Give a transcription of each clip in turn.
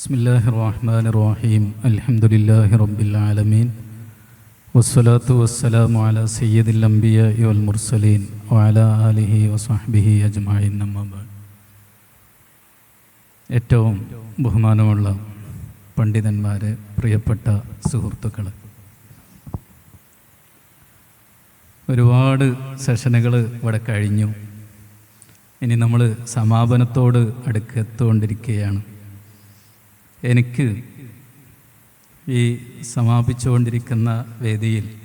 بسم الله الرحمن الرحيم الحمد لله رب العالمين والصلاة والسلام على سيد الأنبياء والمرسلين وعلى آله وصحبه أجمعين أما بعد ഏറ്റവും ബഹുമാനമുള്ള പണ്ഡിതന്മാരെ പ്രിയപ്പെട്ട സുഹൃത്തുക്കൾ ഒരുപാട് സെഷനുകൾ ഇവിടെ കഴിഞ്ഞു ഇനി നമ്മൾ സമാപനത്തോട് അടുക്കെത്തുകൊണ്ടിരിക്കുകയാണ് എനിക്ക് ഈ സമാപിച്ചുകൊണ്ടിരിക്കുന്ന വേദിയിൽ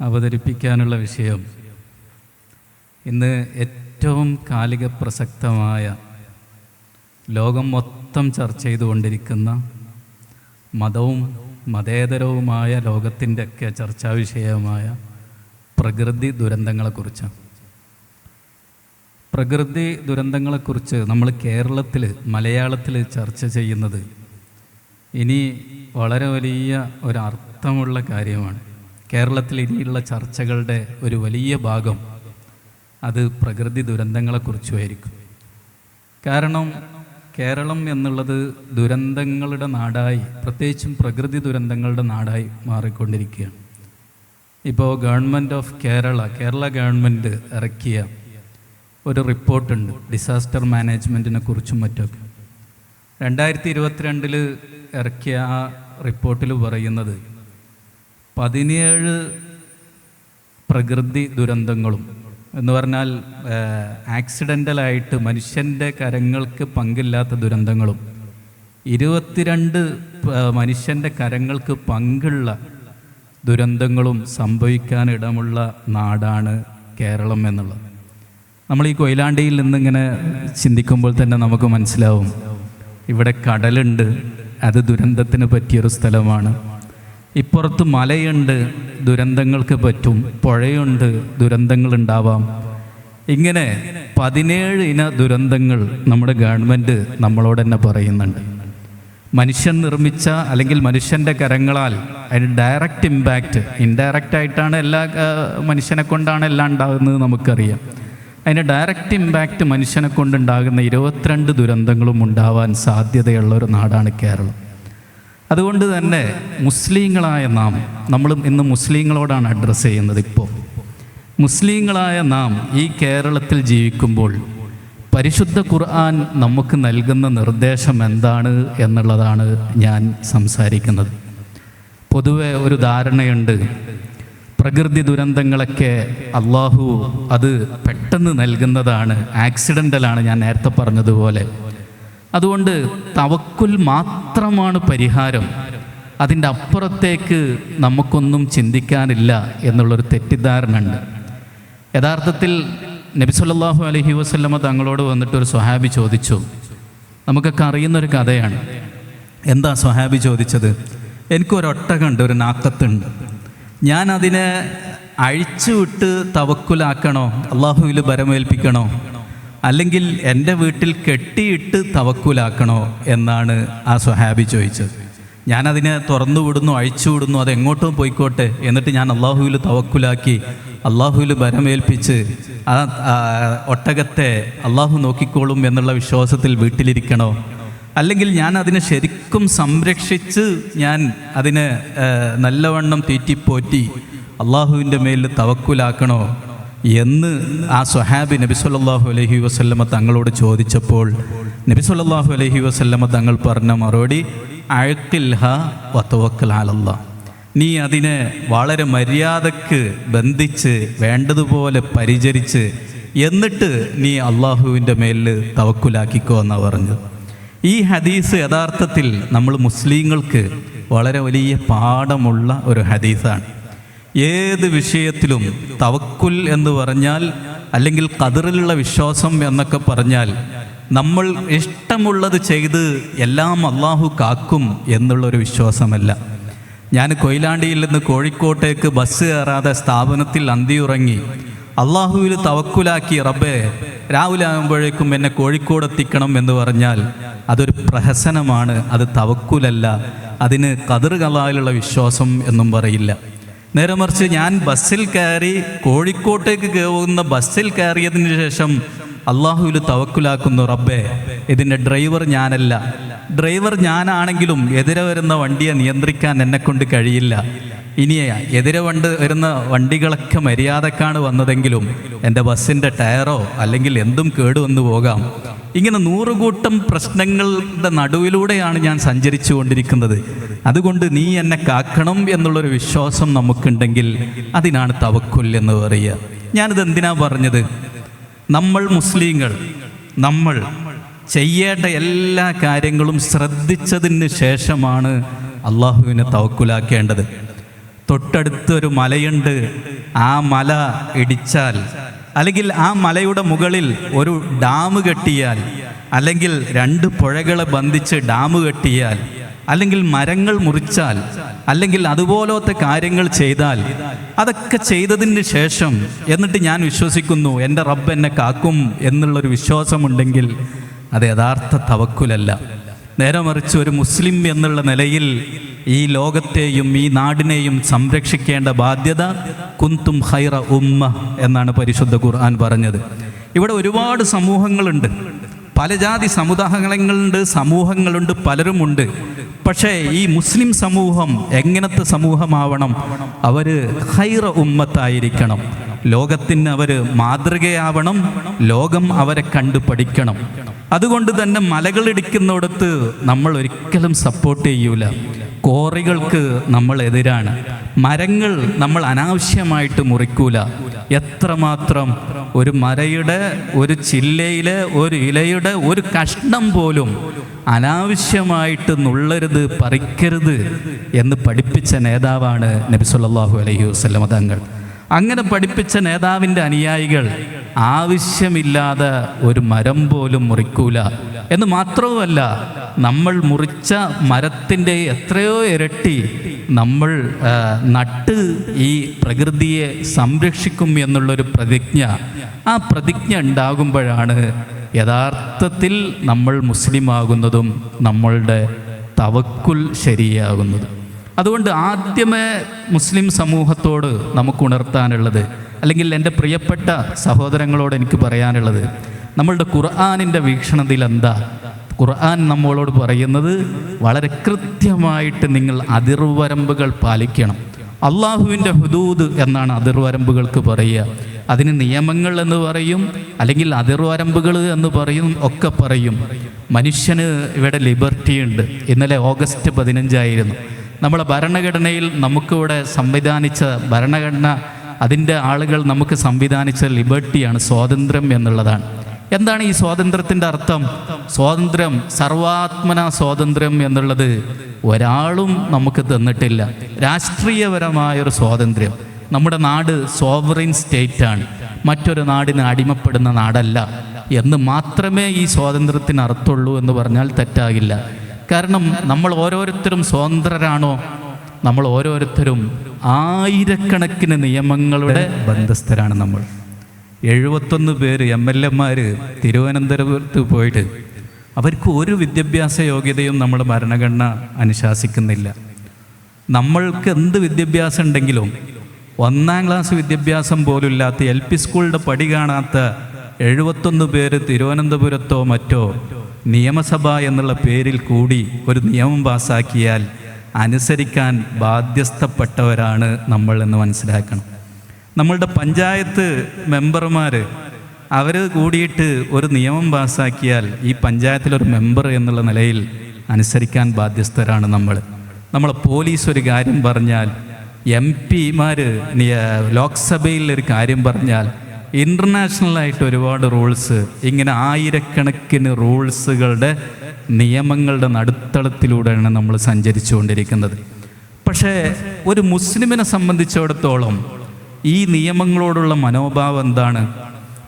അവതരിപ്പിക്കാനുള്ള വിഷയം ഇന്ന് ഏറ്റവും കാലിക പ്രസക്തമായ ലോകം മൊത്തം ചർച്ച ചെയ്തുകൊണ്ടിരിക്കുന്ന മതവും മതേതരവുമായ ലോകത്തിന്റെയൊക്കെ ചർച്ചാ വിഷയമായ പ്രകൃതി ദുരന്തങ്ങളെക്കുറിച്ചാണ്. പ്രകൃതി ദുരന്തങ്ങളെക്കുറിച്ച് നമ്മൾ കേരളത്തിൽ മലയാളത്തിൽ ചർച്ച ചെയ്യുന്നത് ഇനി വളരെ വലിയ ഒരർത്ഥമുള്ള കാര്യമാണ്. കേരളത്തിൽ ഇനിയുള്ള ചർച്ചകളുടെ ഒരു വലിയ ഭാഗം അത് പ്രകൃതി ദുരന്തങ്ങളെക്കുറിച്ചുമായിരിക്കും. കാരണം കേരളം എന്നുള്ളത് ദുരന്തങ്ങളുടെ നാടായി പ്രത്യേകിച്ചും പ്രകൃതി ദുരന്തങ്ങളുടെ നാടായി മാറിക്കൊണ്ടിരിക്കുകയാണ്. ഇപ്പോൾ government of Kerala Kerala government ഇറക്കിയ ഒരു റിപ്പോർട്ടുണ്ട്. ഡിസാസ്റ്റർ മാനേജ്മെന്റിനെ കുറിച്ചും മറ്റൊക്കെ രണ്ടായിരത്തി ഇരുപത്തിരണ്ടിൽ ഇറക്കിയ ആ റിപ്പോർട്ടിൽ പറയുന്നത് പതിനേഴ് പ്രകൃതി ദുരന്തങ്ങളും എന്ന് പറഞ്ഞാൽ ആക്സിഡന്റലായിട്ട് മനുഷ്യന്റെ കരങ്ങൾക്ക് പങ്കില്ലാത്ത ദുരന്തങ്ങളും ഇരുപത്തിരണ്ട് മനുഷ്യന്റെ കരങ്ങൾക്ക് പങ്കുള്ള ദുരന്തങ്ങളും സംഭവിക്കാനിടമുള്ള നാടാണ് കേരളം എന്നുള്ളത്. നമ്മൾ ഈ കൊയിലാണ്ടിയിൽ നിന്നിങ്ങനെ ചിന്തിക്കുമ്പോൾ തന്നെ നമുക്ക് മനസ്സിലാവും. ഇവിടെ കടലുണ്ട് അത് ദുരന്തത്തിന് പറ്റിയൊരു സ്ഥലമാണ്. ഇപ്പുറത്ത് മലയുണ്ട് ദുരന്തങ്ങൾക്ക് പറ്റും. പുഴയുണ്ട് ദുരന്തങ്ങൾ ഉണ്ടാവാം. ഇങ്ങനെ പതിനേഴ് ഇന ദുരന്തങ്ങൾ നമ്മുടെ ഗവൺമെന്റ് നമ്മളോട് തന്നെ പറയുന്നുണ്ട്. മനുഷ്യൻ നിർമ്മിച്ച അല്ലെങ്കിൽ മനുഷ്യന്റെ കരങ്ങളാൽ അതിന് ഡയറക്റ്റ് ഇമ്പാക്റ്റ് ഇൻഡയറക്റ്റ് ആയിട്ടാണ് എല്ലാ മനുഷ്യനെ കൊണ്ടാണ് എല്ലാം ഉണ്ടാകുന്നത് നമുക്കറിയാം. അതിന് ഡയറക്റ്റ് ഇമ്പാക്റ്റ് മനുഷ്യനെ കൊണ്ടുണ്ടാകുന്ന ഇരുപത്തിരണ്ട് ദുരന്തങ്ങളും ഉണ്ടാവാൻ സാധ്യതയുള്ള ഒരു നാടാണ് കേരളം. അതുകൊണ്ട് തന്നെ മുസ്ലിങ്ങളായ നാം നമ്മളും ഇന്ന് മുസ്ലിങ്ങളോടാണ് അഡ്രസ്സ് ചെയ്യുന്നത് ഇപ്പോൾ മുസ്ലിങ്ങളായ നാം ഈ കേരളത്തിൽ ജീവിക്കുമ്പോൾ പരിശുദ്ധ ഖുർആൻ നമുക്ക് നൽകുന്ന നിർദ്ദേശം എന്താണ് എന്നുള്ളതാണ് ഞാൻ സംസാരിക്കുന്നത്. പൊതുവെ ഒരു ധാരണയുണ്ട് പ്രകൃതി ദുരന്തങ്ങളൊക്കെ അള്ളാഹു അത് പെട്ടെന്ന് നൽകുന്നതാണ്. ആക്സിഡന്റലാണ് ഞാൻ നേരത്തെ പറഞ്ഞതുപോലെ. അതുകൊണ്ട് തവക്കുൽ മാത്രമാണ് പരിഹാരം. അതിന്റെ അപ്പുറത്തേക്ക് നമുക്കൊന്നും ചിന്തിക്കാനില്ല എന്നുള്ളൊരു തെറ്റിദ്ധാരണ ഉണ്ട് യഥാർത്ഥത്തിൽ നബി സല്ലല്ലാഹു അലൈഹി വസല്ലമ തങ്ങളോട് വന്നിട്ട് ഒരു സ്വഹാബി ചോദിച്ചു. നമുക്കൊക്കെ അറിയുന്നൊരു കഥയാണ്. എന്താ സ്വഹാബി ചോദിച്ചത്? എനിക്കൊരൊട്ടകണ്ട് ഒരു നാക്കത്തുണ്ട്. ഞാൻ അതിനെ അഴിച്ചുവിട്ട് തവക്കുലാക്കണോ? അള്ളാഹുവിൽ ബരമേൽപ്പിക്കണോ അല്ലെങ്കിൽ എന്റെ വീട്ടിൽ കെട്ടിയിട്ട് തവക്കുലാക്കണോ എന്നാണ് ആ സ്വഹാബി ചോദിച്ചത്. ഞാനതിനെ തുറന്നു വിടുന്നു അഴിച്ചു വിടുന്നു അത് എങ്ങോട്ടും പോയിക്കോട്ടെ എന്നിട്ട് ഞാൻ അള്ളാഹുവിൽ തവക്കുലാക്കി അള്ളാഹുവിൽ ബരമേൽപ്പിച്ച് ആ ഒട്ടകത്തെ അള്ളാഹു നോക്കിക്കോളും എന്നുള്ള വിശ്വാസത്തിൽ വീട്ടിലിരിക്കണോ? അല്ലെങ്കിൽ ഞാൻ അതിനെ ശരിക്കും സംരക്ഷിച്ച് ഞാൻ അതിനെ നല്ലവണ്ണം തീറ്റിപ്പോറ്റി അള്ളാഹുവിന്റെ മേലിൽ തവക്കുലാക്കണോ എന്ന് ആ സ്വഹാബി നബി സല്ലല്ലാഹു അലൈഹി വസല്ലമ തങ്ങളോട് ചോദിച്ചപ്പോൾ നബി സല്ലല്ലാഹു അലൈഹി വസല്ലമ തങ്ങൾ പറഞ്ഞ മറുപടി അഴക്കിൽഹ നീ അതിനെ വളരെ മര്യാദയ്ക്ക് ബന്ധിച്ച് വേണ്ടതുപോലെ പരിചരിച്ച് എന്നിട്ട് നീ അള്ളാഹുവിന്റെ മേലിൽ തവക്കുലാക്കിക്കോ എന്നാണ് പറഞ്ഞത്. ഈ ഹദീസ് യഥാർത്ഥത്തിൽ നമ്മൾ മുസ്ലിങ്ങൾക്ക് വളരെ വലിയ പാഠമുള്ള ഒരു ഹദീസാണ്. ഏത് വിഷയത്തിലും തവക്കുൽ എന്ന് പറഞ്ഞാൽ അല്ലെങ്കിൽ കതിറിലുള്ള വിശ്വാസം എന്നൊക്കെ പറഞ്ഞാൽ നമ്മൾ ഇഷ്ടമുള്ളത് ചെയ്ത് എല്ലാം അള്ളാഹു കാക്കും എന്നുള്ളൊരു വിശ്വാസമല്ല. ഞാൻ കൊയിലാണ്ടിയിൽ നിന്ന് കോഴിക്കോട്ടേക്ക് ബസ് കയറാതെ സ്ഥാപനത്തിൽ അന്തിയുറങ്ങി അള്ളാഹുവിൽ തവക്കുലാക്കി റബ്ബെ രാവിലെ ആകുമ്പോഴേക്കും എന്നെ കോഴിക്കോട് എത്തിക്കണം എന്ന് പറഞ്ഞാൽ അതൊരു പ്രഹസനമാണ് അത് തവക്കുലല്ല അതിന് കതിറുകളാലുള്ള വിശ്വാസം എന്നും പറയില്ല. നേരെ മറിച്ച് ഞാൻ ബസ്സിൽ കയറി കോഴിക്കോട്ടേക്ക് പോകുന്ന ബസ്സിൽ കയറിയതിന് ശേഷം അള്ളാഹുവിൽ തവക്കുലാക്കുന്നു റബ്ബേ. ഇതിന്റെ ഡ്രൈവർ ഞാനല്ല. ഡ്രൈവർ ഞാനാണെങ്കിലും എതിരെ വരുന്ന വണ്ടിയെ നിയന്ത്രിക്കാൻ എന്നെ കൊണ്ട് കഴിയില്ല. ഇനി എതിരെ വണ്ട് വരുന്ന വണ്ടികളൊക്കെ മര്യാദക്കാണ് വന്നതെങ്കിലും എന്റെ ബസ്സിന്റെ ടയറോ അല്ലെങ്കിൽ എന്തും കേടുവന്നു പോകാം. ഇങ്ങനെ നൂറുകൂട്ടം പ്രശ്നങ്ങളുടെ നടുവിലൂടെയാണ് ഞാൻ സഞ്ചരിച്ചു കൊണ്ടിരിക്കുന്നത്. അതുകൊണ്ട് നീ എന്നെ കാക്കണം എന്നുള്ളൊരു വിശ്വാസം നമുക്കുണ്ടെങ്കിൽ അതിനാണ് തവക്കുൽ എന്ന് പറയുക. ഞാനിത് എന്തിനാ പറഞ്ഞത്? നമ്മൾ മുസ്ലിങ്ങൾ നമ്മൾ ചെയ്യേണ്ട എല്ലാ കാര്യങ്ങളും ശ്രദ്ധിച്ചതിന് ശേഷമാണ് അള്ളാഹുവിനെ തവക്കുലാക്കേണ്ടത്. തൊട്ടടുത്തൊരു മലയുണ്ട്. ആ മല ഇടിച്ചാൽ അല്ലെങ്കിൽ ആ മലയുടെ മുകളിൽ ഒരു ഡാം കെട്ടിയാൽ അല്ലെങ്കിൽ രണ്ട് പുഴകളെ ബന്ധിച്ച് ഡാം കെട്ടിയാൽ അല്ലെങ്കിൽ മരങ്ങൾ മുറിച്ചാൽ അല്ലെങ്കിൽ അതുപോലത്തെ കാര്യങ്ങൾ ചെയ്താൽ അതൊക്കെ ചെയ്തതിന് ശേഷം എന്നിട്ട് ഞാൻ വിശ്വസിക്കുന്നു എന്റെ റബ്ബ് എന്നെ കാക്കും എന്നുള്ളൊരു വിശ്വാസമുണ്ടെങ്കിൽ അത് യഥാർത്ഥ തവക്കുലല്ല. നേരെ മറിച്ച് ഒരു മുസ്ലിം എന്നുള്ള നിലയിൽ ഈ ലോകത്തെയും ഈ നാടിനെയും സംരക്ഷിക്കേണ്ട ബാധ്യത കുന്തും ഹൈറ ഉമ്മ എന്നാണ് പരിശുദ്ധ ഖുർആൻ പറഞ്ഞത്. ഇവിടെ ഒരുപാട് സമൂഹങ്ങളുണ്ട്. പല ജാതി സമുദായങ്ങളുണ്ട് സമൂഹങ്ങളുണ്ട് പലരുമുണ്ട്. പക്ഷേ ഈ മുസ്ലിം സമൂഹം എങ്ങനത്തെ സമൂഹമാവണം? അവർ ഹൈറ ഉമ്മത്തായിരിക്കണം. ലോകത്തിന് അവർ മാതൃകയാവണം. ലോകം അവരെ കണ്ടു പഠിക്കണം. അതുകൊണ്ട് തന്നെ മലകളിടിക്കുന്നിടത്ത് നമ്മൾ ഒരിക്കലും സപ്പോർട്ട് ചെയ്യൂല. കോറികൾക്ക് നമ്മൾ എതിരാണ്. മരങ്ങൾ നമ്മൾ അനാവശ്യമായിട്ട് മുറിക്കൂല. എത്രമാത്രം ഒരു മരയുടെ ഒരു ചില്ലയിലെ ഒരു ഇലയുടെ ഒരു കഷ്ണം പോലും അനാവശ്യമായിട്ട് നുള്ളരുത് പറിക്കരുത് എന്ന് പഠിപ്പിച്ച നേതാവാണ് നബിസുല്ലാഹു അലൈഹി വസല്ലമ തങ്ങൾ അങ്ങനെ പഠിപ്പിച്ച നേതാവിന്റെ അനുയായികൾ ആവശ്യമില്ലാതെ ഒരു മരം പോലും മുറിക്കൂല. എന്ന് മാത്രവുമല്ല നമ്മൾ മുറിച്ച മരത്തിന്റെ എത്രയോ ഇരട്ടി നമ്മൾ നട്ട് ഈ പ്രകൃതിയെ സംരക്ഷിക്കും എന്നുള്ളൊരു പ്രതിജ്ഞ ആ പ്രതിജ്ഞ ഉണ്ടാകുമ്പോഴാണ് യഥാർത്ഥത്തിൽ നമ്മൾ മുസ്ലിമാകുന്നതും നമ്മളുടെ തവക്കുൽ ശരിയാകുന്നതും. അതുകൊണ്ട് ആദ്യമേ മുസ്ലിം സമൂഹത്തോട് നമുക്ക് ഉണർത്താനുള്ളത് അല്ലെങ്കിൽ എന്റെ പ്രിയപ്പെട്ട സഹോദരങ്ങളോട് എനിക്ക് പറയാനുള്ളത് നമ്മളുടെ ഖുർആാനിന്റെ വീക്ഷണത്തിൽ എന്താ ഖുർആൻ നമ്മളോട് പറയുന്നത് വളരെ കൃത്യമായിട്ട് നിങ്ങൾ അതിർവരമ്പുകൾ പാലിക്കണം. അള്ളാഹുവിന്റെ ഹുദൂദ് എന്നാണ് അതിർവരമ്പുകൾക്ക് പറയുക. അതിന് നിയമങ്ങൾ എന്ന് പറയും അല്ലെങ്കിൽ അതിർവരമ്പുകൾ എന്ന് പറയും ഒക്കെ പറയും. മനുഷ്യന് ഇവിടെ ലിബർട്ടി ഉണ്ട് ഇന്നലെ ഓഗസ്റ്റ് പതിനഞ്ചായിരുന്നു. നമ്മളെ ഭരണഘടനയിൽ നമുക്കിവിടെ സംവിധാനിച്ച ഭരണഘടന അതിന്റെ ആളുകൾ നമുക്ക് സംവിധാനിച്ച ലിബർട്ടിയാണ് സ്വാതന്ത്ര്യം എന്നുള്ളതാണ്. എന്താണ് ഈ സ്വാതന്ത്ര്യത്തിന്റെ അർത്ഥം? സ്വാതന്ത്ര്യം സർവാത്മന സ്വാതന്ത്ര്യം എന്നുള്ളത് ഒരാളും നമുക്ക് തന്നിട്ടില്ല. രാഷ്ട്രീയപരമായൊരു സ്വാതന്ത്ര്യം. നമ്മുടെ നാട് സോവറിൻ സ്റ്റേറ്റാണ്. മറ്റൊരു നാടിന് അടിമപ്പെടുന്ന നാടല്ല. എന്ന് മാത്രമേ ഈ സ്വാതന്ത്ര്യത്തിന് അർത്ഥമുള്ളൂ എന്ന് പറഞ്ഞാൽ തെറ്റാകില്ല. കാരണം നമ്മൾ ഓരോരുത്തരും സ്വതന്ത്രരാണോ? നമ്മൾ ഓരോരുത്തരും ആയിരക്കണക്കിന് നിയമങ്ങളുടെ ബന്ധസ്ഥരാണ് നമ്മൾ. എഴുപത്തൊന്ന് പേര് എം എൽ എമാർ തിരുവനന്തപുരത്ത് പോയിട്ട് അവർക്ക് ഒരു വിദ്യാഭ്യാസ യോഗ്യതയും നമ്മൾ ഭരണഘടന അനുശാസിക്കുന്നില്ല. നമ്മൾക്ക് എന്ത് വിദ്യാഭ്യാസം ഉണ്ടെങ്കിലും ഒന്നാം ക്ലാസ് വിദ്യാഭ്യാസം പോലും ഇല്ലാത്ത എൽ പി സ്കൂളിന്റെ പടി കാണാത്ത എഴുപത്തൊന്ന് പേര് തിരുവനന്തപുരത്തോ മറ്റോ നിയമസഭ എന്നുള്ള പേരിൽ കൂടി ഒരു നിയമം പാസാക്കിയാൽ അനുസരിക്കാൻ ബാധ്യസ്ഥപ്പെട്ടവരാണ് നമ്മൾ എന്ന് മനസ്സിലാക്കണം. നമ്മളുടെ പഞ്ചായത്ത് മെമ്പർമാർ അവർ കൂടിയിട്ട് ഒരു നിയമം പാസാക്കിയാൽ ഈ പഞ്ചായത്തിലൊരു മെമ്പർ എന്നുള്ള നിലയിൽ അനുസരിക്കാൻ ബാധ്യസ്ഥരാണ് നമ്മൾ. നമ്മളെ പോലീസ് ഒരു കാര്യം പറഞ്ഞാൽ എം പിമാർ ലോക്സഭയിൽ ഒരു കാര്യം പറഞ്ഞാൽ ഇന്റർനാഷണലായിട്ട് ഒരുപാട് റൂൾസ് ഇങ്ങനെ ആയിരക്കണക്കിന് റൂൾസുകളുടെ നിയമങ്ങളുടെ നടുത്തളത്തിലൂടെയാണ് നമ്മൾ സഞ്ചരിച്ചുകൊണ്ടിരിക്കുന്നത്. പക്ഷേ ഒരു മുസ്ലിമിനെ സംബന്ധിച്ചിടത്തോളം ഈ നിയമങ്ങളോടുള്ള മനോഭാവം എന്താണ്?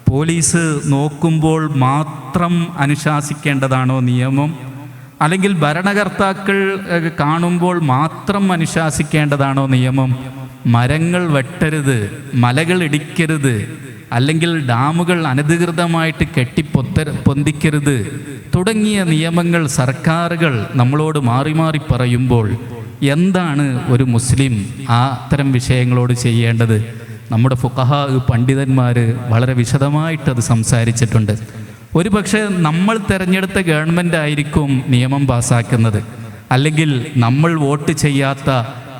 പോലീസ് നോക്കുമ്പോൾ മാത്രം അനുശാസിക്കേണ്ടതാണോ നിയമം? അല്ലെങ്കിൽ ഭരണകർത്താക്കൾ കാണുമ്പോൾ മാത്രം അനുശാസിക്കേണ്ടതാണോ നിയമം? മരങ്ങൾ വെട്ടരുത് മലകൾ ഇടിക്കരുത് അല്ലെങ്കിൽ ഡാമുകൾ അനധികൃതമായിട്ട് കെട്ടിപ്പൊത്ത പൊന്തിക്കരുത്. തുടങ്ങിയ നിയമങ്ങൾ സർക്കാരുകൾ നമ്മളോട് മാറി മാറി പറയുമ്പോൾ എന്താണ് ഒരു മുസ്ലിം ആ അത്തരം വിഷയങ്ങളോട് ചെയ്യേണ്ടത്? നമ്മുടെ ഫുഖഹ പണ്ഡിതന്മാർ വളരെ വിശദമായിട്ട് അത് സംസാരിച്ചിട്ടുണ്ട്. ഒരു പക്ഷേ നമ്മൾ തിരഞ്ഞെടുത്ത ഗവൺമെന്റ് ആയിരിക്കും നിയമം പാസ്സാക്കുന്നത് അല്ലെങ്കിൽ നമ്മൾ വോട്ട് ചെയ്യാത്ത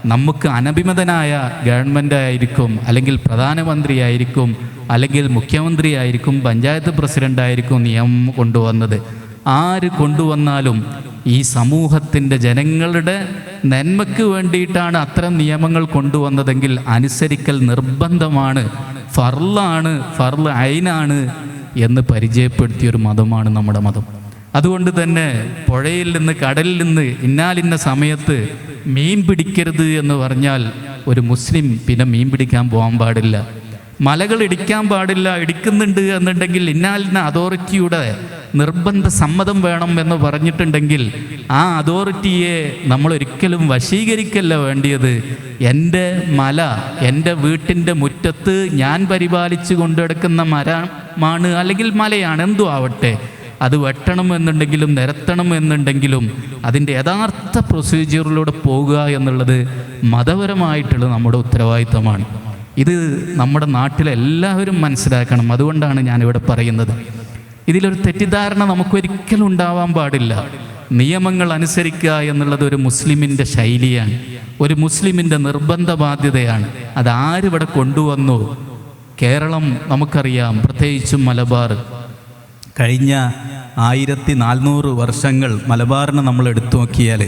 നമുക്ക് അനഭിമതനായ ഗവൺമെന്റ് ആയിരിക്കും അല്ലെങ്കിൽ പ്രധാനമന്ത്രിയായിരിക്കും അല്ലെങ്കിൽ മുഖ്യമന്ത്രിയായിരിക്കും പഞ്ചായത്ത് പ്രസിഡന്റ് ആയിരിക്കും നിയമം കൊണ്ടുവന്നത്. ആര് കൊണ്ടുവന്നാലും ഈ സമൂഹത്തിന്റെ ജനങ്ങളുടെ നന്മയ്ക്ക് വേണ്ടിയിട്ടാണ് അത്തരം നിയമങ്ങൾ കൊണ്ടുവന്നതെങ്കിൽ അനുസരിക്കൽ നിർബന്ധമാണ് ഫർലാണ് ഫർൾ അയിനാണ് എന്ന് പരിചയപ്പെടുത്തിയൊരു മതമാണ് നമ്മുടെ മതം. അതുകൊണ്ട് തന്നെ പുഴയിൽ നിന്ന് കടലിൽ നിന്ന് ഇന്നാലിന്ന സമയത്ത് മീൻ പിടിക്കരുത് എന്ന് പറഞ്ഞാൽ ഒരു മുസ്ലിം പിന്നെ മീൻ പിടിക്കാൻ പോകാൻ പാടില്ല. മലകൾ ഇടിക്കാൻ പാടില്ല ഇടിക്കുന്നുണ്ട് എന്നുണ്ടെങ്കിൽ ഇന്നാലിന്ന അതോറിറ്റിയുടെ നിർബന്ധ സമ്മതം വേണം എന്ന് പറഞ്ഞിട്ടുണ്ടെങ്കിൽ ആ അതോറിറ്റിയെ നമ്മൾ ഒരിക്കലും വശീകരിക്കല്ല വേണ്ടിയത്. എന്റെ മല എന്റെ വീട്ടിന്റെ മുറ്റത്ത് ഞാൻ പരിപാലിച്ചു കൊണ്ടെടുക്കുന്ന മരമാണ് അല്ലെങ്കിൽ മലയാണ് എന്തോ ആവട്ടെ. അത് വെട്ടണം എന്നുണ്ടെങ്കിലും നിരത്തണം എന്നുണ്ടെങ്കിലും അതിന്റെ യഥാർത്ഥ പ്രൊസീജിയറിലൂടെ പോകുക എന്നുള്ളത് മതപരമായിട്ടുള്ള നമ്മുടെ ഉത്തരവാദിത്തമാണ്. ഇത് നമ്മുടെ നാട്ടിലെല്ലാവരും മനസ്സിലാക്കണം. അതുകൊണ്ടാണ് ഞാനിവിടെ പറയുന്നത്. ഇതിലൊരു തെറ്റിദ്ധാരണ നമുക്കൊരിക്കലും ഉണ്ടാവാൻ പാടില്ല. നിയമങ്ങൾ അനുസരിക്കുക എന്നുള്ളത് ഒരു മുസ്ലിമിന്റെ ശൈലിയാണ്. ഒരു മുസ്ലിമിന്റെ നിർബന്ധ ബാധ്യതയാണ്. അതാരിവിടെ കൊണ്ടുവന്നു? കേരളം നമുക്കറിയാം. പ്രത്യേകിച്ചും മലബാർ. കഴിഞ്ഞ ആയിരത്തി നാൽനൂറ് വർഷങ്ങൾ മലബാറിനെ നമ്മൾ എടുത്തു നോക്കിയാൽ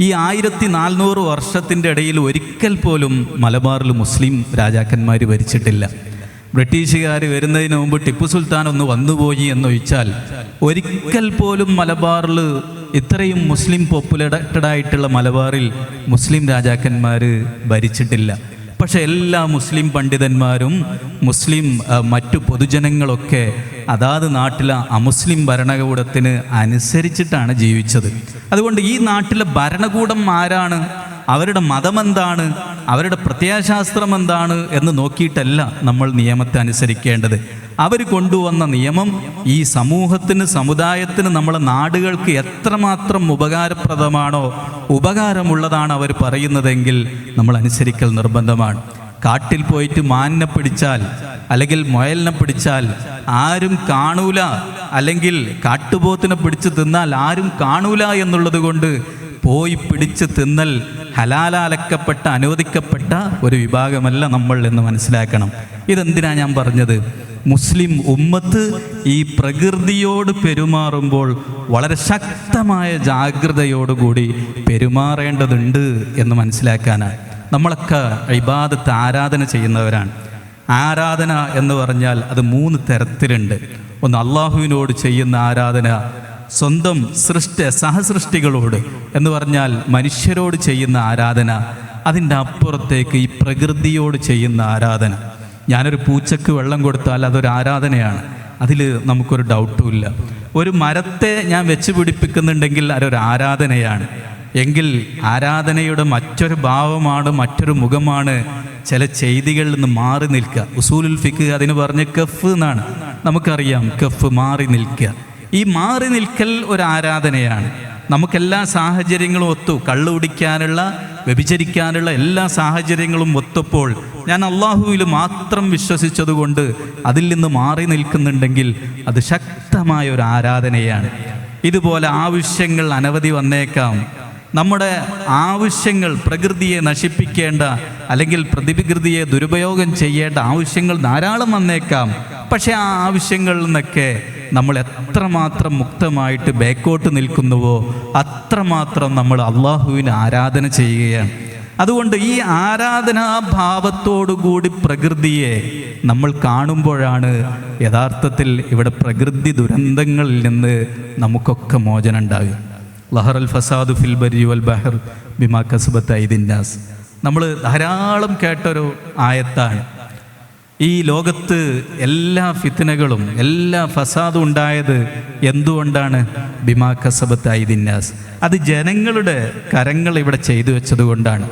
ഈ ആയിരത്തി നാൽനൂറ് വർഷത്തിന്റെ ഇടയിൽ ഒരിക്കൽ പോലും മലബാറിൽ മുസ്ലിം രാജാക്കന്മാർ ഭരിച്ചിട്ടില്ല. ബ്രിട്ടീഷുകാർ വരുന്നതിന് മുമ്പ് ടിപ്പു സുൽത്താൻ ഒന്ന് വന്നുപോയി എന്ന് ചോദിച്ചാൽ ഒരിക്കൽ പോലും മലബാറിൽ ഇത്രയും മുസ്ലിം പോപ്പുലേറ്റഡ് ആയിട്ടുള്ള മലബാറിൽ മുസ്ലിം രാജാക്കന്മാർ ഭരിച്ചിട്ടില്ല. പക്ഷെ എല്ലാ മുസ്ലിം പണ്ഡിതന്മാരും മുസ്ലിം മറ്റു പൊതുജനങ്ങളൊക്കെ അതാത് നാട്ടിലെ അമുസ്ലിം ഭരണകൂടത്തിന് അനുസരിച്ചിട്ടാണ് ജീവിച്ചത്. അതുകൊണ്ട് ഈ നാട്ടിലെ ഭരണകൂടം ആരാണ്? അവരുടെ മതമെന്താണ്? അവരുടെ പ്രത്യയശാസ്ത്രം എന്താണ് എന്ന് നോക്കിയിട്ടല്ല നമ്മൾ നിയമത്തെ അനുസരിക്കേണ്ടത്. അവർ കൊണ്ടുവന്ന നിയമം ഈ സമൂഹത്തിന് സമുദായത്തിന് നമ്മളെ നാടുകൾക്ക് എത്രമാത്രം ഉപകാരപ്രദമാണോ ഉപകാരമുള്ളതാണ് അവർ പറയുന്നതെങ്കിൽ നമ്മൾ അനുസരിക്കൽ നിർബന്ധമാണ്. കാട്ടിൽ പോയിട്ട് മാനിനെ പിടിച്ചാൽ അല്ലെങ്കിൽ മുയലിനെ പിടിച്ചാൽ ആരും കാണൂല. അല്ലെങ്കിൽ കാട്ടുപോത്തിനെ പിടിച്ച് തിന്നാൽ ആരും കാണൂല എന്നുള്ളത് കൊണ്ട് പോയി പിടിച്ച് തിന്നൽ ഹലാലാലക്കപ്പെട്ട അനുവദിക്കപ്പെട്ട ഒരു വിഭാഗമല്ല നമ്മൾ എന്ന് മനസ്സിലാക്കണം. ഇതെന്തിനാ ഞാൻ പറഞ്ഞത്? മുസ്ലിം ഉമ്മത്ത് ഈ പ്രകൃതിയോട് പെരുമാറുമ്പോൾ വളരെ ശക്തമായ ജാഗ്രതയോടുകൂടി പെരുമാറേണ്ടതുണ്ട് എന്ന് മനസ്സിലാക്കാനാണ് നമ്മളൊക്കെ ഇബാദത്ത് ആരാധന ചെയ്യുന്നവരാണ്. ആരാധന എന്ന് പറഞ്ഞാൽ അത് മൂന്ന് തരത്തിലുണ്ട്. ഒന്ന് അള്ളാഹുവിനോട് ചെയ്യുന്ന ആരാധന സ്വന്തം സൃഷ്ട സഹസൃഷ്ടികളോട് എന്ന് പറഞ്ഞാൽ മനുഷ്യരോട് ചെയ്യുന്ന ആരാധന അതിന്റെ അപ്പുറത്തേക്ക് ഈ പ്രകൃതിയോട് ചെയ്യുന്ന ആരാധന. ഞാനൊരു പൂച്ചക്ക് വെള്ളം കൊടുത്താൽ അതൊരു ആരാധനയാണ്. അതിൽ നമുക്കൊരു ഡൗട്ടും ഇല്ല. ഒരു മരത്തെ ഞാൻ വെച്ച് പിടിപ്പിക്കുന്നുണ്ടെങ്കിൽ അതൊരു ആരാധനയാണ്. എങ്കിൽ ആരാധനയുടെ മറ്റൊരു ഭാവമാണ് മറ്റൊരു മുഖമാണ് ചില ചെയ്തികളിൽ നിന്ന് മാറി നിൽക്കുക. ഉസൂലുൽ ഫിക്ക് അതിന് പറഞ്ഞ് കഫ് എന്നാണ്. നമുക്കറിയാം കഫ് മാറി നിൽക്കുക. ഈ മാറി നിൽക്കൽ ഒരു ആരാധനയാണ്. നമുക്കെല്ലാ സാഹചര്യങ്ങളും ഒത്തു. കള്ളു കുടിക്കാനുള്ള വ്യഭിചരിക്കാനുള്ള എല്ലാ സാഹചര്യങ്ങളും ഒത്തപ്പോൾ ഞാൻ അള്ളാഹുവിൽ മാത്രം വിശ്വസിച്ചതുകൊണ്ട് അതിൽ നിന്ന് മാറി നിൽക്കുന്നുണ്ടെങ്കിൽ അത് ശക്തമായ ഒരു ആരാധനയാണ്. ഇതുപോലെ ആവശ്യങ്ങൾ അനവധി വന്നേക്കാം. നമ്മുടെ ആവശ്യങ്ങൾ പ്രകൃതിയെ നശിപ്പിക്കേണ്ട അല്ലെങ്കിൽ പ്രതിവികൃതിയെ ദുരുപയോഗം ചെയ്യേണ്ട ആവശ്യങ്ങൾ ധാരാളം വന്നേക്കാം. പക്ഷേ ആ ആവശ്യങ്ങളിൽ നിന്നൊക്കെ നമ്മൾ എത്രമാത്രം മുക്തമായിട്ട് ബേക്കോട്ട് നിൽക്കുന്നുവോ അത്രമാത്രം നമ്മൾ അള്ളാഹുവിന് ആരാധന ചെയ്യുകയാണ്. അതുകൊണ്ട് ഈ ആരാധനാഭാവത്തോടുകൂടി പ്രകൃതിയെ നമ്മൾ കാണുമ്പോഴാണ് യഥാർത്ഥത്തിൽ ഇവിടെ പ്രകൃതി ദുരന്തങ്ങളിൽ നിന്ന് നമുക്കൊക്കെ മോചനം ഉണ്ടാകുക. ലഹറൽ ഫസാദു ഫിൽ ബരി വൽ ബഹർ ബിമാ കസുബത്ത് ഐദിന്നാസ് നമ്മൾ ധാരാളം കേട്ടൊരു ആയത്താണ്. ഈ ലോകത്ത് എല്ലാ ഫിത്തനകളും എല്ലാ ഫസാദും ഉണ്ടായത് എന്തുകൊണ്ടാണ്? ബിമാ കസബത്ത് ഐദിന്നാസ്. അത് ജനങ്ങളുടെ കരങ്ങൾ ഇവിടെ ചെയ്തു വെച്ചതുകൊണ്ടാണ്.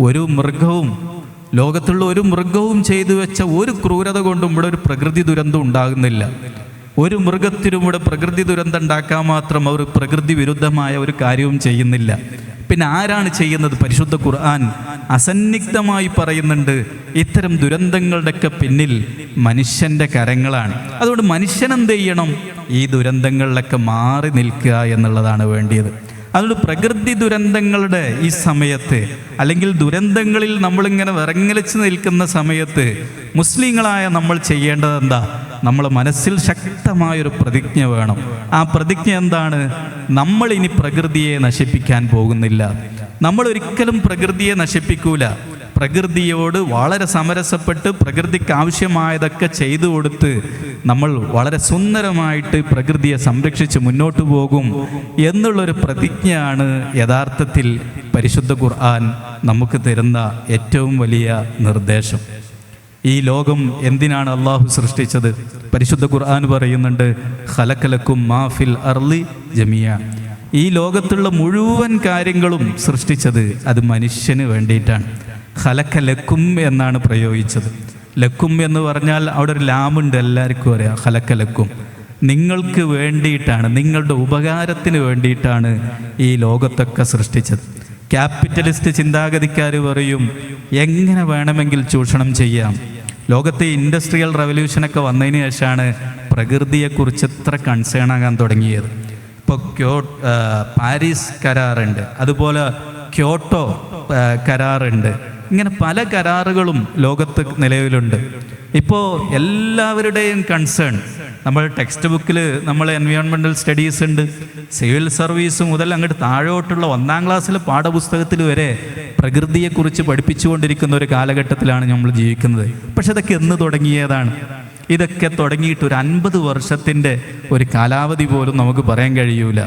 ഒരു മൃഗവും ലോകത്തുള്ള ഒരു മൃഗവും ചെയ്തു വെച്ച ഒരു ക്രൂരത കൊണ്ടും ഇവിടെ ഒരു പ്രകൃതി ദുരന്തം ഉണ്ടാകുന്നില്ല. ഒരു മൃഗത്തിനും ഇവിടെ പ്രകൃതി ദുരന്തം ഉണ്ടാക്കാൻ മാത്രം അവർ പ്രകൃതി വിരുദ്ധമായ ഒരു കാര്യവും ചെയ്യുന്നില്ല. പിന്നെ ആരാണ് ചെയ്യുന്നത്? പരിശുദ്ധ ഖുർആൻ അസന്നിഗ്ധമായി പറയുന്നുണ്ട് ഇത്തരം ദുരന്തങ്ങളുടെയൊക്കെ പിന്നിൽ മനുഷ്യന്റെ കരങ്ങളാണ്. അതുകൊണ്ട് മനുഷ്യൻ എന്ത് ചെയ്യണം? ഈ ദുരന്തങ്ങളിലൊക്കെ മാറി നിൽക്കുക എന്നുള്ളതാണ് വേണ്ടിയത്. അതുകൊണ്ട് പ്രകൃതി ദുരന്തങ്ങളുടെ ഈ സമയത്ത് അല്ലെങ്കിൽ ദുരന്തങ്ങളിൽ നമ്മളിങ്ങനെ വിറങ്ങലിച്ച് നിൽക്കുന്ന സമയത്ത് മുസ്ലിങ്ങളായ നമ്മൾ ചെയ്യേണ്ടത് എന്താ നമ്മളെ മനസ്സിൽ ശക്തമായൊരു പ്രതിജ്ഞ വേണം. ആ പ്രതിജ്ഞ എന്താണ്? നമ്മൾ ഇനി പ്രകൃതിയെ നശിപ്പിക്കാൻ പോകുന്നില്ല. നമ്മൾ ഒരിക്കലും പ്രകൃതിയെ നശിപ്പിക്കൂല. പ്രകൃതിയോട് വളരെ സമരസപ്പെട്ട് പ്രകൃതിക്ക് ആവശ്യമായതൊക്കെ ചെയ്തു കൊടുത്ത് നമ്മൾ വളരെ സുന്ദരമായിട്ട് പ്രകൃതിയെ സംരക്ഷിച്ച് മുന്നോട്ട് പോകും എന്നുള്ളൊരു പ്രതിജ്ഞയാണ് യഥാർത്ഥത്തിൽ പരിശുദ്ധ ഖുർആൻ നമുക്ക് തരുന്ന ഏറ്റവും വലിയ നിർദ്ദേശം. ഈ ലോകം എന്തിനാണ് അള്ളാഹു സൃഷ്ടിച്ചത്? പരിശുദ്ധ ഖുർആൻ പറയുന്നുണ്ട് ഖലക്കലക്കും മാഫിൽ അർലി ജമിയ ഈ ലോകത്തുള്ള മുഴുവൻ കാര്യങ്ങളും സൃഷ്ടിച്ചത് അത് മനുഷ്യന് വേണ്ടിയിട്ടാണ്. ഹലക്കലക്കും എന്നാണ് പ്രയോഗിച്ചത്. ലക്കും എന്ന് പറഞ്ഞാൽ അവിടെ ഒരു ലാമുണ്ട് എല്ലാവർക്കും അറിയാം ഹലക്കലക്കും നിങ്ങൾക്ക് വേണ്ടിയിട്ടാണ് നിങ്ങളുടെ ഉപകാരത്തിന് വേണ്ടിയിട്ടാണ് ഈ ലോകത്തൊക്കെ സൃഷ്ടിച്ചത്. ക്യാപിറ്റലിസ്റ്റ് ചിന്താഗതിക്കാർ പറയും എങ്ങനെ വേണമെങ്കിൽ ചൂഷണം ചെയ്യാം? ലോകത്തെ ഇൻഡസ്ട്രിയൽ റവല്യൂഷനൊക്കെ വന്നതിന് ശേഷമാണ് പ്രകൃതിയെക്കുറിച്ച് എത്ര കൺസേൺ ആകാൻ തുടങ്ങിയത്. ഇപ്പോൾ ക്യോ പാരീസ് കരാറുണ്ട്. അതുപോലെ ക്യോട്ടോ കരാറുണ്ട്. ഇങ്ങനെ പല കരാറുകളും ലോകത്ത് നിലവിലുണ്ട്. ഇപ്പോൾ എല്ലാവരുടെയും കൺസേൺ നമ്മൾ ടെക്സ്റ്റ് ബുക്കിൽ നമ്മൾ എൻവയോൺമെന്റൽ സ്റ്റഡീസ് ഉണ്ട് സിവിൽ സർവീസ് മുതൽ അങ്ങോട്ട് താഴോട്ടുള്ള ഒന്നാം ക്ലാസ്സിലെ പാഠപുസ്തകത്തിൽ വരെ പ്രകൃതിയെക്കുറിച്ച് പഠിപ്പിച്ചുകൊണ്ടിരിക്കുന്ന ഒരു കാലഘട്ടത്തിലാണ് നമ്മൾ ജീവിക്കുന്നത്. പക്ഷെ അതൊക്കെ എന്ന് തുടങ്ങിയതാണ്. ഇതൊക്കെ തുടങ്ങിയിട്ട് ഒരു അൻപത് വർഷത്തിന്റെ ഒരു കാലാവധി പോലും നമുക്ക് പറയാൻ കഴിയൂല.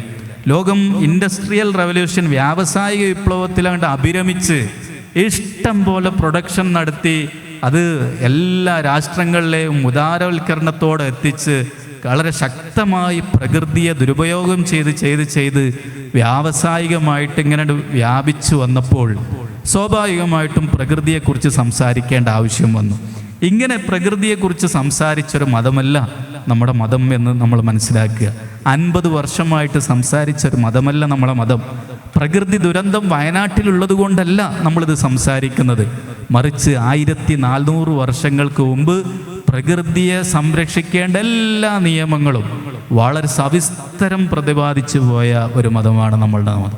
ലോകം ഇൻഡസ്ട്രിയൽ റവല്യൂഷൻ വ്യാവസായിക വിപ്ലവത്തിലാണ്ട് അഭിരമിച്ച് ഇഷ്ടം പോലെ പ്രൊഡക്ഷൻ നടത്തി അത് എല്ലാ രാഷ്ട്രങ്ങളിലെയും ഉദാരവൽക്കരണത്തോടെ എത്തിച്ച് വളരെ ശക്തമായി പ്രകൃതിയെ ദുരുപയോഗം ചെയ്ത് ചെയ്ത് ചെയ്ത് വ്യാവസായികമായിട്ട് ഇങ്ങനെ വ്യാപിച്ചു വന്നപ്പോൾ സ്വാഭാവികമായിട്ടും പ്രകൃതിയെക്കുറിച്ച് സംസാരിക്കേണ്ട ആവശ്യം വന്നു. ഇങ്ങനെ പ്രകൃതിയെക്കുറിച്ച് സംസാരിച്ചൊരു മതമല്ല നമ്മുടെ മതം എന്ന് നമ്മൾ മനസ്സിലാക്കുക. അൻപത് വർഷമായിട്ട് സംസാരിച്ചൊരു മതമല്ല നമ്മുടെ മതം. പ്രകൃതി ദുരന്തം വയനാട്ടിലുള്ളത് കൊണ്ടല്ല നമ്മളിത് സംസാരിക്കുന്നത്. മറിച്ച് ആയിരത്തി നാനൂറ് വർഷങ്ങൾക്ക് മുമ്പ് പ്രകൃതിയെ സംരക്ഷിക്കേണ്ട എല്ലാ നിയമങ്ങളും വളരെ സവിസ്തരം പ്രതിപാദിച്ചു പോയ ഒരു മതമാണ് നമ്മളുടെ മതം.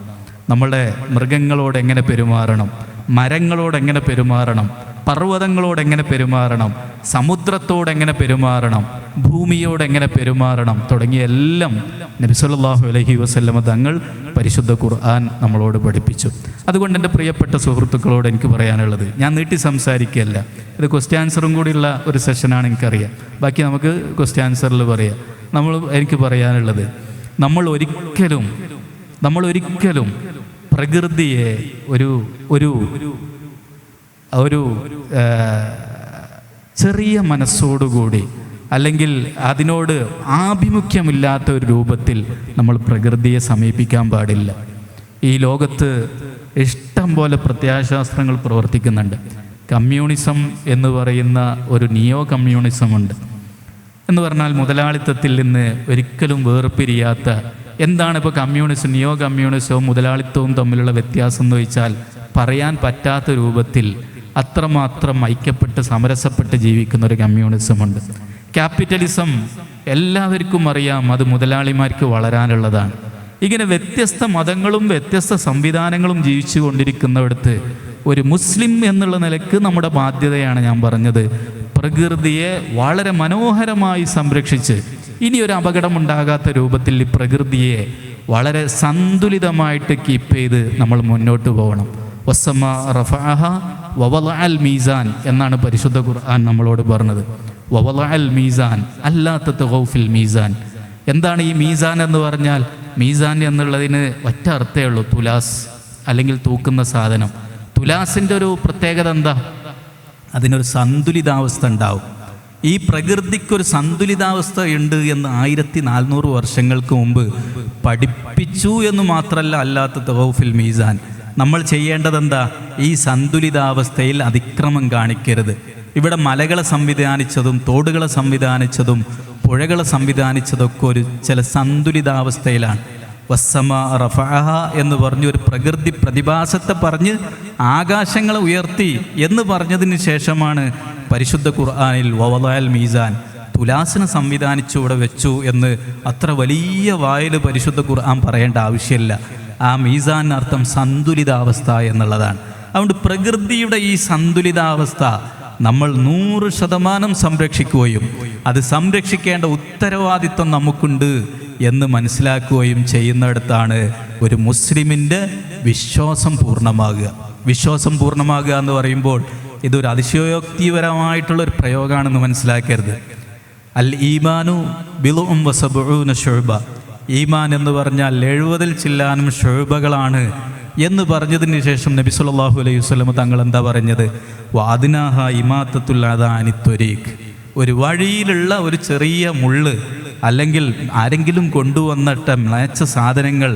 നമ്മളുടെ മൃഗങ്ങളോട് എങ്ങനെ പെരുമാറണം? മരങ്ങളോട് എങ്ങനെ പെരുമാറണം? പർവതങ്ങളോട് എങ്ങനെ പെരുമാറണം? സമുദ്രത്തോട് എങ്ങനെ പെരുമാറണം? ഭൂമിയോട് എങ്ങനെ പെരുമാറണം തുടങ്ങിയ എല്ലാം നബിസല്ലാഹു അലഹി വസ്ല്ലമ തങ്ങൾ പരിശുദ്ധ ഖുർആൻ നമ്മളോട് പഠിപ്പിച്ചു. അതുകൊണ്ട് എന്റെ പ്രിയപ്പെട്ട സുഹൃത്തുക്കളോട് എനിക്ക് പറയാനുള്ളത് ഞാൻ നീട്ടി സംസാരിക്കുകയല്ല. ഇത് ക്വസ്റ്റ്യൻ ആൻസറും കൂടിയുള്ള ഒരു സെഷനാണ് എനിക്കറിയാം. ബാക്കി നമുക്ക് ക്വസ്റ്റ്യൻ ആൻസറിൽ പറയാം. നമ്മൾ എനിക്ക് പറയാനുള്ളത് നമ്മൾ ഒരിക്കലും നമ്മൾ ഒരിക്കലും പ്രകൃതിയെ ഒരു ഒരു ഒരു ചെറിയ മനസ്സോടുകൂടി അല്ലെങ്കിൽ അതിനോട് ആഭിമുഖ്യമില്ലാത്ത ഒരു രൂപത്തിൽ നമ്മൾ പ്രകൃതിയെ സമീപിക്കാൻ പാടില്ല. ഈ ലോകത്ത് ഇഷ്ടം പോലെ പ്രത്യാശാസ്ത്രങ്ങൾ പ്രവർത്തിക്കുന്നുണ്ട്. കമ്മ്യൂണിസം എന്ന് പറയുന്ന ഒരു നിയോ കമ്മ്യൂണിസം ഉണ്ട് എന്ന് പറഞ്ഞാൽ മുതലാളിത്തത്തിൽ നിന്ന് ഒരിക്കലും വേർപിരിയാത്ത എന്താണ് ഇപ്പോൾ കമ്മ്യൂണിസം നിയോ കമ്മ്യൂണിസവും മുതലാളിത്തവും തമ്മിലുള്ള വ്യത്യാസം എന്ന് വെച്ചാൽ പറയാൻ പറ്റാത്ത രൂപത്തിൽ അത്രമാത്രം ഐക്യപ്പെട്ട് സമരസപ്പെട്ട് ജീവിക്കുന്ന ഒരു കമ്മ്യൂണിസമുണ്ട്. ക്യാപിറ്റലിസം എല്ലാവർക്കും അറിയാം അത് മുതലാളിമാർക്ക് വളരാനുള്ളതാണ്. ഇങ്ങനെ വ്യത്യസ്ത മതങ്ങളും വ്യത്യസ്ത സംവിധാനങ്ങളും ജീവിച്ചു കൊണ്ടിരിക്കുന്നിടത്ത് ഒരു മുസ്ലിം എന്നുള്ള നിലയ്ക്ക് നമ്മുടെ ബാധ്യതയാണ് ഞാൻ പറഞ്ഞത്. പ്രകൃതിയെ വളരെ മനോഹരമായി സംരക്ഷിച്ച് ഇനി ഒരു അപകടം ഉണ്ടാകാത്ത രൂപത്തിൽ ഈ പ്രകൃതിയെ വളരെ സന്തുലിതമായിട്ട് കീപ്പ് ചെയ്ത് നമ്മൾ മുന്നോട്ട് പോകണം. വസമ റഫാഹ വവൽ അൽ മീസാൻ എന്നാണ് പരിശുദ്ധ ഖുർആൻ നമ്മളോട് പറഞ്ഞത്. മീസാൻ അല്ലാത്ത തൗഫിൽ മീസാൻ. എന്താണ് ഈ മീസാൻ എന്ന് പറഞ്ഞാൽ? മീസാൻ എന്നുള്ളതിന് ഒറ്റ അർത്ഥമേ ഉള്ളൂ തുലാസ് അല്ലെങ്കിൽ തൂക്കുന്ന സാധനം. തുലാസിന്റെ ഒരു പ്രത്യേകത എന്താ? അതിനൊരു സന്തുലിതാവസ്ഥ ഉണ്ടാവും. ഈ പ്രകൃതിക്കൊരു സന്തുലിതാവസ്ഥ ഉണ്ട് എന്ന് ആയിരത്തി നാനൂറ് വർഷങ്ങൾക്ക് മുമ്പ് പഠിപ്പിച്ചു എന്ന് മാത്രമല്ല അല്ലാത്ത തൗഫിൽ മീസാൻ. നമ്മൾ ചെയ്യേണ്ടതെന്താ? ഈ സന്തുലിതാവസ്ഥയിൽ അതിക്രമം കാണിക്കരുത്. ഇവിടെ മലകളെ സംവിധാനിച്ചതും തോടുകളെ സംവിധാനിച്ചതും പുഴകളെ സംവിധാനിച്ചതൊക്കെ ഒരു ചില സന്തുലിതാവസ്ഥയിലാണ്. വസ്സമ റഫഅഹ എന്ന് പറഞ്ഞ് ഒരു പ്രകൃതി പ്രതിഭാസത്തെ പറഞ്ഞ് ആകാശങ്ങളെ ഉയർത്തി എന്ന് പറഞ്ഞതിന് ശേഷമാണ് പരിശുദ്ധ ഖുർആാനിൽ വവലാൽ മീസാൻ തുലാസിനെ സംവിധാനിച്ചു ഇവിടെ വെച്ചു എന്ന് അത്ര വലിയ വായിൽ പരിശുദ്ധ ഖുർആൻ പറയേണ്ട ആവശ്യമില്ല. ആ മീസാൻ അർത്ഥം സന്തുലിതാവസ്ഥ എന്നുള്ളതാണ്. അതുകൊണ്ട് പ്രകൃതിയുടെ ഈ സന്തുലിതാവസ്ഥ നമ്മൾ നൂറ് ശതമാനം സംരക്ഷിക്കുകയും അത് സംരക്ഷിക്കേണ്ട ഉത്തരവാദിത്വം നമുക്കുണ്ട് എന്ന് മനസ്സിലാക്കുകയും ചെയ്യുന്നിടത്താണ് ഒരു മുസ്ലിമിന്റെ വിശ്വാസം പൂർണമാകുക. വിശ്വാസം പൂർണമാകുക എന്ന് പറയുമ്പോൾ ഇതൊരു അതിശയോക്തിപരമായിട്ടുള്ള ഒരു പ്രയോഗമാണെന്ന് മനസ്സിലാക്കരുത്. അൽ ഈമാനു ബിലുഉം വസബുന ഷുബ ഈമാൻ എന്ന് പറഞ്ഞാൽ എഴുപതിൽ ചില്ലാനും ഷുബകളാണ് എന്ന് പറഞ്ഞതിന് ശേഷം നബി സുല്ലാഹു അലൈഹി വസല്ലം തങ്ങൾ എന്താ പറഞ്ഞത്? വാദിനാഹ ഇമാത്തത്തുല്ലാദാനിത്വരീഖ് ഒരു വഴിയിലുള്ള ഒരു ചെറിയ മുള്ള് അല്ലെങ്കിൽ ആരെങ്കിലും കൊണ്ടുവന്നിട്ട മ്ലേച്ച സാധനങ്ങൾ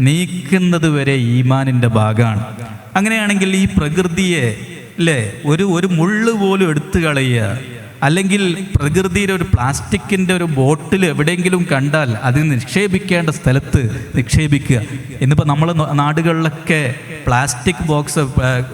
നീക്കുന്നത് വരെ ഈമാനിന്റെ ഭാഗമാണ് അങ്ങനെയാണെങ്കിൽ ഈ പ്രകൃതിയെ അല്ലേ ഒരു ഒരു മുള്ളു പോലും എടുത്തു കളയുക അല്ലെങ്കിൽ പ്രകൃതിയിലെ ഒരു പ്ലാസ്റ്റിക്കിന്റെ ഒരു ബോട്ടിൽ എവിടെയെങ്കിലും കണ്ടാൽ അത് നിക്ഷേപിക്കേണ്ട സ്ഥലത്ത് നിക്ഷേപിക്കുക. ഇന്നിപ്പോൾ നമ്മൾ നാടുകളിലൊക്കെ പ്ലാസ്റ്റിക് ബോക്സ്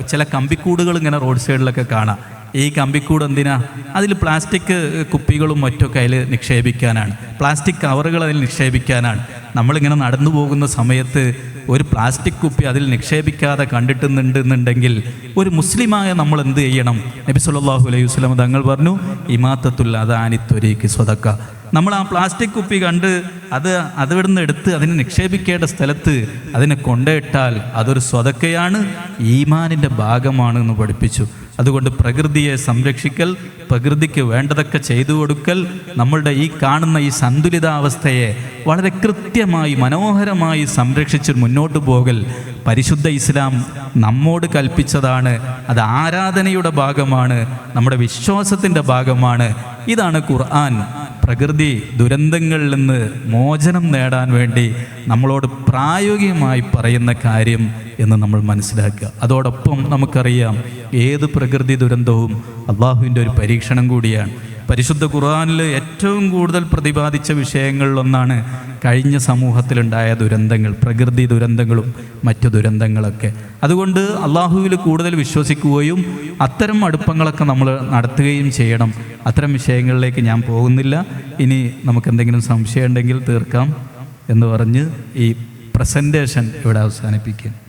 ചില കമ്പിക്കൂടുകൾ ഇങ്ങനെ റോഡ് സൈഡിലൊക്കെ കാണാം. ഈ കമ്പിക്കൂട് എന്തിനാ? അതിൽ പ്ലാസ്റ്റിക് കുപ്പികളും മറ്റൊക്കെ അതിൽ നിക്ഷേപിക്കാനാണ്. പ്ലാസ്റ്റിക് കവറുകൾ അതിൽ നിക്ഷേപിക്കാനാണ്. നമ്മളിങ്ങനെ നടന്നു പോകുന്ന സമയത്ത് ഒരു പ്ലാസ്റ്റിക് കുപ്പി അതിൽ നിക്ഷേപിക്കാതെ കണ്ടിട്ടുന്നുണ്ട് എന്നുണ്ടെങ്കിൽ ഒരു മുസ്ലിമായ നമ്മൾ എന്ത് ചെയ്യണം? നബി സല്ലാഹു അലൈഹി വസല്ലം തങ്ങൾ പറഞ്ഞു ഇമാത്തത്തുൽ അദാനിത്വരീക്ക് സ്വതക്ക നമ്മൾ ആ പ്ലാസ്റ്റിക് കുപ്പി കണ്ട് അത് അതിവിടുന്ന് എടുത്ത് അതിനെ നിക്ഷേപിക്കേണ്ട സ്ഥലത്ത് അതിനെ കൊണ്ടിട്ടാൽ അതൊരു സ്വതക്കയാണ് ഈമാനിന്റെ ഭാഗമാണ് എന്ന് പഠിപ്പിച്ചു. അതുകൊണ്ട് പ്രകൃതിയെ സംരക്ഷിക്കൽ പ്രകൃതിക്ക് വേണ്ടതൊക്കെ ചെയ്തു കൊടുക്കൽ നമ്മളുടെ ഈ കാണുന്ന ഈ സന്തുലിതാവസ്ഥയെ വളരെ കൃത്യമായി മനോഹരമായി സംരക്ഷിച്ച് മുന്നോട്ട് പോകൽ പരിശുദ്ധ ഇസ്ലാം നമ്മോട് കൽപ്പിച്ചതാണ്. അത് ആരാധനയുടെ ഭാഗമാണ് നമ്മുടെ വിശ്വാസത്തിന്റെ ഭാഗമാണ്. ഇതാണ് ഖുർആൻ. പ്രകൃതി ദുരന്തങ്ങളിൽ നിന്ന് മോചനം നേടാൻ വേണ്ടി നമ്മളോട് പ്രായോഗികമായി പറയുന്ന കാര്യം എന്ന് നമ്മൾ മനസ്സിലാക്കുക. അതോടൊപ്പം നമുക്കറിയാം ഏത് പ്രകൃതി ദുരന്തവും അള്ളാഹുവിന്റെ ഒരു പരീക്ഷണം കൂടിയാണ്. പരിശുദ്ധ ഖുർആാനിൽ ഏറ്റവും കൂടുതൽ പ്രതിപാദിച്ച വിഷയങ്ങളിലൊന്നാണ് കഴിഞ്ഞ സമൂഹത്തിലുണ്ടായ ദുരന്തങ്ങൾ പ്രകൃതി ദുരന്തങ്ങളും മറ്റു ദുരന്തങ്ങളൊക്കെ. അതുകൊണ്ട് അള്ളാഹുവിൽ കൂടുതൽ വിശ്വസിക്കുകയും അത്തരം അടുപ്പങ്ങളൊക്കെ നമ്മൾ നടത്തുകയും ചെയ്യണം. അത്തരം വിഷയങ്ങളിലേക്ക് ഞാൻ പോകുന്നില്ല. ഇനി നമുക്ക് എന്തെങ്കിലും സംശയം ഉണ്ടെങ്കിൽ തീർക്കാം എന്ന് പറഞ്ഞ് ഈ പ്രസന്റേഷൻ ഇവിടെ അവസാനിപ്പിക്കും